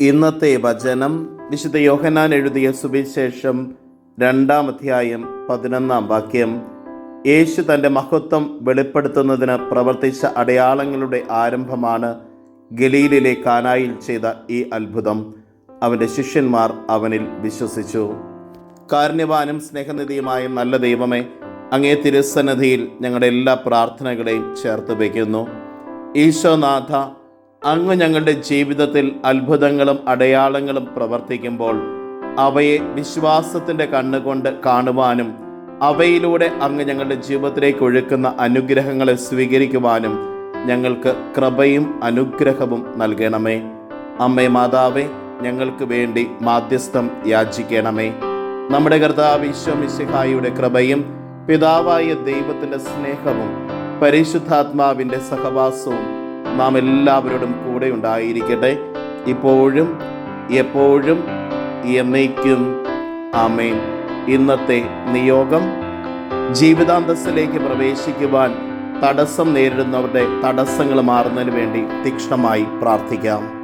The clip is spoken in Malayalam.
ഇന്നത്തെ വചനം വിശുദ്ധ യോഹനാൻ എഴുതിയ സുവിശേഷം രണ്ടാം അധ്യായം പതിനൊന്നാം വാക്യം. യേശു തന്റെ മഹത്വം വെളിപ്പെടുത്തുന്നതിന് പ്രവർത്തിച്ച അടയാളങ്ങളുടെ ആരംഭമാണ് ഗലീലിലെ കാനായിൽ ചെയ്ത ഈ അത്ഭുതം. അവന്റെ ശിഷ്യന്മാർ അവനിൽ വിശ്വസിച്ചു. കാരുണ്യവാനും സ്നേഹനിധിയുമായ നല്ല ദൈവമേ അങ്ങേ തിരുസന്നിധിയിൽ ഞങ്ങളുടെ എല്ലാ പ്രാർത്ഥനകളെയും ചേർത്ത് വയ്ക്കുന്നു. ഈശോനാഥ അങ്ങ് ഞങ്ങളുടെ ജീവിതത്തിൽ അത്ഭുതങ്ങളും അടയാളങ്ങളും പ്രവർത്തിക്കുമ്പോൾ അവയെ വിശ്വാസത്തിന്റെ കണ്ണുകൊണ്ട് കാണുവാനും അവയിലൂടെ അങ്ങ് ഞങ്ങളുടെ ജീവിതത്തിലേക്ക് ഒഴുക്കുന്ന അനുഗ്രഹങ്ങളെ സ്വീകരിക്കുവാനും ഞങ്ങൾക്ക് കൃപയും അനുഗ്രഹവും നൽകണമേ. അമ്മേ മാതാവേ ഞങ്ങൾക്ക് വേണ്ടി മാധ്യസ്ഥം യാചിക്കണമേ. നമ്മുടെ കർത്താവ് ഈശ്വമിശിഹായിയുടെ കൃപയും പിതാവായ ദൈവത്തിന്റെ സ്നേഹവും പരിശുദ്ധാത്മാവിന്റെ സഹവാസവും നാം എല്ലാവരോടും കൂടെ ഉണ്ടായിരിക്കട്ടെ. ഇപ്പോഴും എപ്പോഴും എന്നേക്കും. ആമേൻ. ഇന്നത്തെ നിയോഗം ജീവിതാന്തസ്സിലേക്ക് പ്രവേശിക്കുവാൻ തടസ്സം നേരിടുന്നവരുടെ തടസ്സങ്ങൾ മാറുന്നതിന് വേണ്ടി തീക്ഷ്ണമായി പ്രാർത്ഥിക്കാം.